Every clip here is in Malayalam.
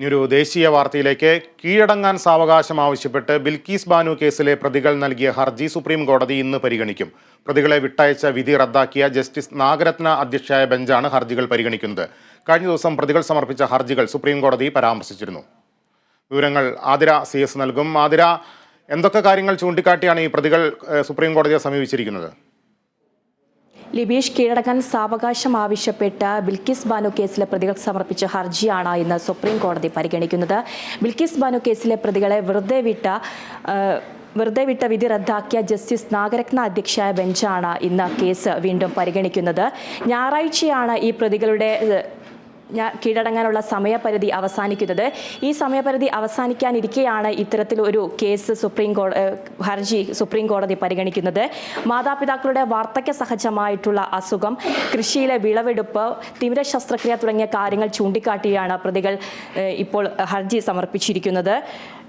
ഇനിയൊരു ദേശീയ വാർത്തയിലേക്ക് കീഴടങ്ങാൻ സാവകാശം ആവശ്യപ്പെട്ട് ബിൽക്കീസ് ബാനു കേസിലെ പ്രതികൾ നൽകിയ ഹർജി സുപ്രീം കോടതി ഇന്ന് പരിഗണിക്കും. പ്രതികളെ വിട്ടയച്ച വിധി റദ്ദാക്കിയ ജസ്റ്റിസ് നാഗരത്ന അധ്യക്ഷയായ ബെഞ്ചാണ് ഹർജികൾ പരിഗണിക്കുന്നത്. കഴിഞ്ഞ ദിവസം പ്രതികൾ സമർപ്പിച്ച ഹർജികൾ സുപ്രീം കോടതി പരാമർശിച്ചിരുന്നു. വിവരങ്ങൾ ആതിര സി നൽകും. ആതിര എന്തൊക്കെ കാര്യങ്ങൾ ചൂണ്ടിക്കാട്ടിയാണ് ഈ പ്രതികൾ സുപ്രീം കോടതിയെ സമീപിച്ചിരിക്കുന്നത്? ലിബീഷ് കീഴടങ്ങാൻ സാവകാശം ആവശ്യപ്പെട്ട ബിൽക്കിസ് ബാനു കേസിലെ പ്രതികൾ സമർപ്പിച്ച ഹർജിയാണ് ഇന്ന് സുപ്രീം കോടതി പരിഗണിക്കുന്നത്. ബിൽക്കിസ് ബാനു കേസിലെ പ്രതികളെ വെറുതെ വിട്ട വെറുതെ വിട്ട വിധി റദ്ദാക്കിയ ജസ്റ്റിസ് നാഗരത്ന അധ്യക്ഷയായ ബെഞ്ചാണ് ഇന്ന് കേസ് വീണ്ടും പരിഗണിക്കുന്നത്. ഞായറാഴ്ചയാണ് ഈ പ്രതികളുടെ ഏഹ്, ഞാ- കീഴടങ്ങാനുള്ള സമയപരിധി അവസാനിക്കുന്നത്. ഈ സമയപരിധി അവസാനിക്കാനിരിക്കെയാണ് ഇത്തരത്തിൽ ഒരു കേസ് സുപ്രീം കോ ഹർജി സുപ്രീം കോടതി പരിഗണിക്കുന്നത്. മാതാപിതാക്കളുടെ വാർദ്ധക്യ സഹജമായിട്ടുള്ള അസുഖം കൃഷിയിലെ വിളവെടുപ്പ് തീവ്ര ശസ്ത്രക്രിയ തുടങ്ങിയ കാര്യങ്ങൾ ചൂണ്ടിക്കാട്ടിയാണ് പ്രതികൾ ഇപ്പോൾ ഹർജി സമർപ്പിച്ചിരിക്കുന്നത്.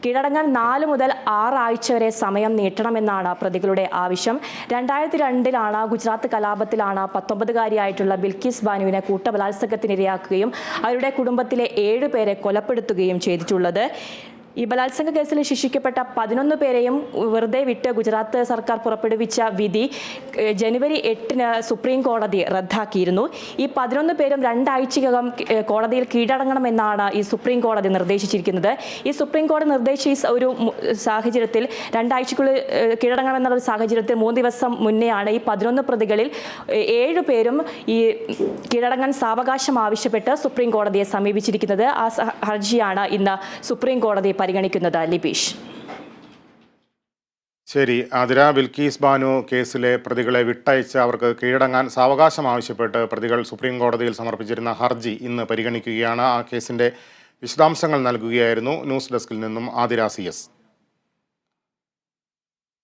കീഴടങ്ങാൻ നാല് മുതൽ ആറാഴ്ച വരെ സമയം നീട്ടണമെന്നാണ് പ്രതികളുടെ ആവശ്യം. രണ്ടായിരത്തി രണ്ടിലാണ് ഗുജറാത്ത് കലാപത്തിലാണ് പത്തൊമ്പതുകാരിയായിട്ടുള്ള ബിൽക്കിസ് ബാനുവിനെ കൂട്ടബലാത്സംഗത്തിനിരയാക്കുകയും അവരുടെ കുടുംബത്തിലെ ഏഴ് പേരെ കൊലപ്പെടുത്തുകയും ചെയ്തിട്ടുള്ളത്. ഈ ബലാത്സംഗ കേസിൽ ശിക്ഷിക്കപ്പെട്ട പതിനൊന്ന് പേരെയും വെറുതെ വിട്ട് ഗുജറാത്ത് സർക്കാർ പുറപ്പെടുവിച്ച വിധി ജനുവരി എട്ടിന് സുപ്രീം കോടതി റദ്ദാക്കിയിരുന്നു. ഈ പതിനൊന്ന് പേരും രണ്ടാഴ്ചയ്ക്കകം കോടതിയിൽ കീഴടങ്ങണമെന്നാണ് ഈ സുപ്രീം കോടതി നിർദ്ദേശിച്ചിരിക്കുന്നത്. ഈ സുപ്രീം കോടതി നിർദ്ദേശിച്ച ഒരു സാഹചര്യത്തിൽ രണ്ടാഴ്ചക്കുള്ളിൽ കീഴടങ്ങണമെന്നുള്ള സാഹചര്യത്തിൽ മൂന്ന് ദിവസം മുന്നെയാണ് ഈ പതിനൊന്ന് പ്രതികളിൽ ഏഴ് പേരും ഈ കീഴടങ്ങാൻ സാവകാശം ആവശ്യപ്പെട്ട് സുപ്രീം കോടതിയെ സമീപിച്ചിരിക്കുന്നത്. ആ ഹർജിയാണ് ഇന്ന് സുപ്രീം കോടതി പരിഗണിക്കുന്നത് ലിബീഷ്. ശരി അതിര ബിൽക്കീസ് ബാനു കേസിലെ പ്രതികളെ വിട്ടയച്ച് അവർക്ക് കീഴടങ്ങാൻ സാവകാശം ആവശ്യപ്പെട്ട് പ്രതികൾ സുപ്രീം കോടതിയിൽ സമർപ്പിച്ചിരുന്ന ഹർജി ഇന്ന് പരിഗണിക്കുകയാണ്. ആ കേസിന്റെ വിശദാംശങ്ങൾ നൽകുകയായിരുന്നു ന്യൂസ് ഡെസ്കിൽ നിന്നും ആതിര സി